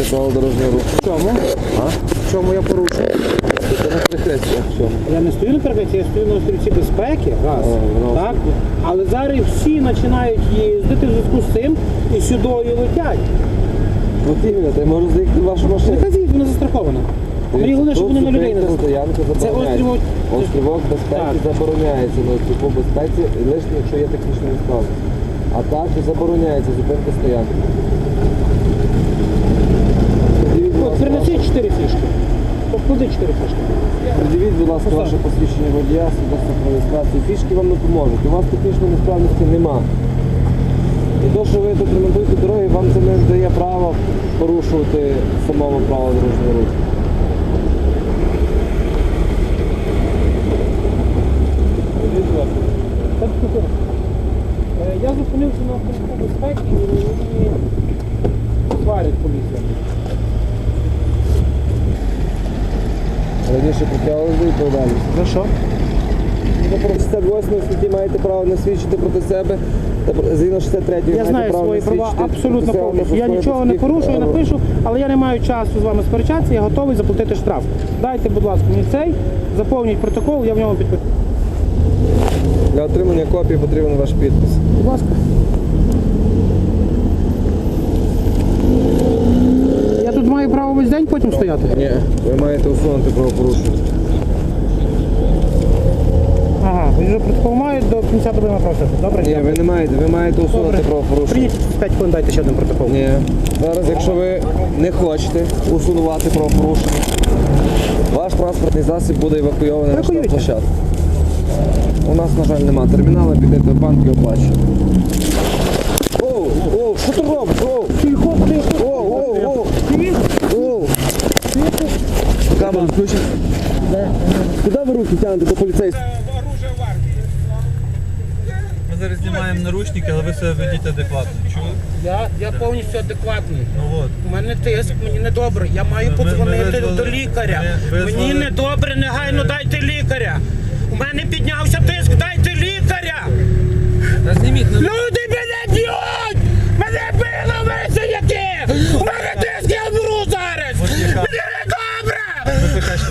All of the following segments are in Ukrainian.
порушуєте правила дорожнього руху. В чому? А? В чому я порушую? Це на перехресті. В чому? Я не стою на перекресті, я стою на острівці безпеки, раз. О, ну, так? Але зараз всі починають їздити в зв'язку з цим і сюди летять. От іменно, та й можу заїхати в вашу машину. Нехай їздять, вона застрахована. Мені головне, щоб вони на людей не стоянка забороняється. острівок. Острівок безпеки Так. забороняється на острівку безпеці, лише якщо є технічна несправність. А так забороняється зупинка стоянки. Придивіть, будь От, ласка, принеси чотири фішки. Поклади чотири фішки. Придивіть, будь ласка, ваше посвідчення водія, свідоцтво про реєстрацію. Фішки вам не поможуть. У вас технічної несправності нема. І то, що ви тут ремонтуєте дороги, вам це не дає права порушувати самого правила дорожнього руху. Е, Я зупинився на острівку безпеки і сварять поліція. Раніше притягували до відповідальності. За що? Ви про 68 статті маєте право не свідчити проти себе. Та згідно 63 Я знаю свої права абсолютно повністю. Я нічого не порушую, таких, напишу, але я не маю часу з вами сперечатися, я готовий заплатити штраф. Дайте, будь ласка, мені цей, заповніть протокол, я в ньому підпишу. Для отримання копії потрібен ваш підпис. Будь ласка. Я тут маю право весь стояти. Ні, ви маєте усунути правопорушення. Ага, ви вже протокол мають до кінця доби напросити. Добре? Ні, ви не маєте, ви маєте усунути Добре. правопорушення. Прийдіть 5 хвилин, дайте ще один протокол. Ні. Зараз, якщо ви не хочете усунувати правопорушення, ваш транспортний засіб буде евакуйований на Евакуюйте. штаб-площадку. У нас, на жаль, немає терміналу, підете в банк і оплачуєте. Оу, оу, що ти робиш? Оу, Тихо, тихо. оу, оу, оу, Тихо. оу. Камеру включить. Куди ви руки тягнете до поліцейського? Ми зараз знімаємо наручники, але ви себе ведіть адекватно. Чули? Я, я повністю адекватний. Ну от. У мене тиск, мені недобре. Я маю подзвонити до лікаря. Мені недобре, негайно дайте лікаря. У мене піднявся тиск, дайте лікаря. Зніміть Люди мене б'ють! Мене били ви синяки! У мене тиск, я вмру зараз! яка- Мені недобре! Я задихаюсь!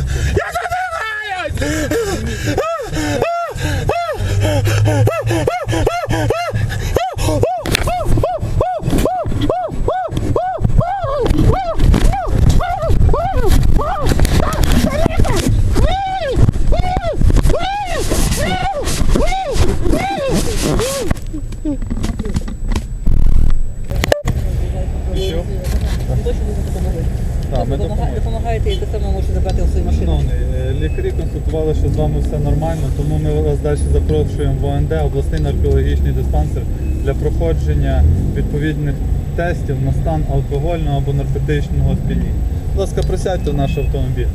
Так, ми допомагаєте і те саме можете забрати у свою машину. Е, лікарі констатували, що з вами все нормально, тому ми вас далі запрошуємо в ОНД, обласний наркологічний диспансер, для проходження відповідних тестів на стан алкогольного або наркотичного сп'яніння. Будь ласка, присядьте в наш автомобіль.